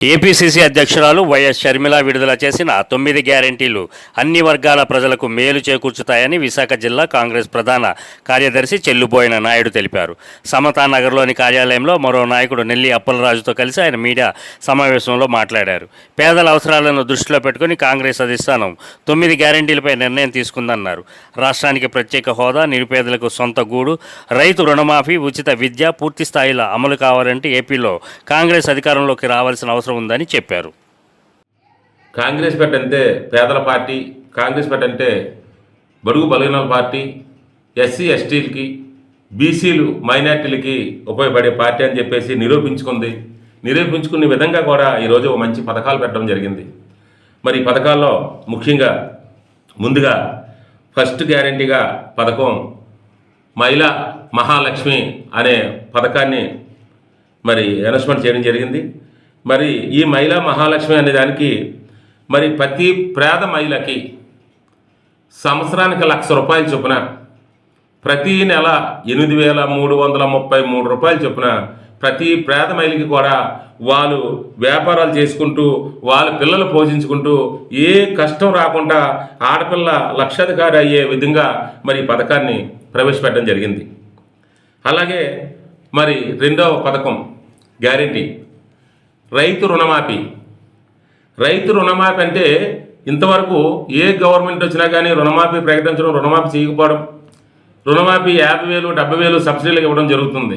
APCC అధ్యక్షురాలు YS Sharmila విడుదల చేసిన తొమ్మిది గ్యారంటీలు అన్ని వర్గాల ప్రజలకు మేలు చేకూర్చుతాయని విశాఖ జిల్లా కాంగ్రెస్ ప్రధాన కార్యదర్శి చెల్లుబోయిన నాయుడు తెలిపారు. సమతానగర్లోని కార్యాలయంలో మరో నాయకుడు నెల్లి అప్పలరాజుతో కలిసి ఆయన మీడియా సమావేశంలో మాట్లాడారు. పేదల అవసరాలను దృష్టిలో పెట్టుకుని కాంగ్రెస్ అధిష్టానం తొమ్మిది గ్యారంటీలపై నిర్ణయం తీసుకుందన్నారు. రాష్ట్రానికి ప్రత్యేక హోదా నిరుపేదలకు సొంత గూడు రైతు రుణమాఫీ ఉచిత విద్య పూర్తి స్థాయిలో అమలు కావాలంటే ఏపీలో కాంగ్రెస్ అధికారంలోకి రావాల్సిన అవసరం ఉందని చెప్పారు. కాంగ్రెస్ పార్టీ అంటే పేదల పార్టీ కాంగ్రెస్ పార్టీ అంటే బడుగు బలహీనల పార్టీ ఎస్సీ ఎస్టీలకి బీసీలు మైనార్టీలకి ఉపయోగపడే పార్టీ అని చెప్పేసి నిరూపించుకుంది. నిరూపించుకునే విధంగా కూడా ఈరోజు ఓ మంచి పథకాలు పెట్టడం జరిగింది. మరి ఈ పథకాల్లో ముఖ్యంగా ముందుగా ఫస్ట్ గ్యారంటీగా పథకం మహిళా మహాలక్ష్మి అనే పథకాన్ని మరి అనౌన్స్మెంట్ చేయడం జరిగింది. మరి ఈ మహిళా మహాలక్ష్మి అనే దానికి మరి ప్రతి పేద మహిళకి సంవత్సరానికి లక్ష రూపాయలు చొప్పున ప్రతి నెల ఎనిమిది వేల మూడు వందల ముప్పై మూడు రూపాయలు చొప్పున ప్రతి పేద మహిళకి కూడా వాళ్ళు వ్యాపారాలు చేసుకుంటూ వాళ్ళ పిల్లలు పోషించుకుంటూ ఏ కష్టం రాకుండా ఆడపిల్ల లక్షాధికారి అయ్యే విధంగా మరి ఈ పథకాన్ని ప్రవేశపెట్టడం జరిగింది. అలాగే మరి రెండవ పథకం గ్యారంటీ. రైతు రుణమాఫీ. రైతు రుణమాఫీ అంటే ఇంతవరకు ఏ గవర్నమెంట్ వచ్చినా కానీ రుణమాఫీ ప్రకటించడం రుణమాఫీ చేయకపోవడం రుణమాఫీ యాభై వేలు డెబ్బై వేలు సబ్సిడీలకు ఇవ్వడం జరుగుతుంది.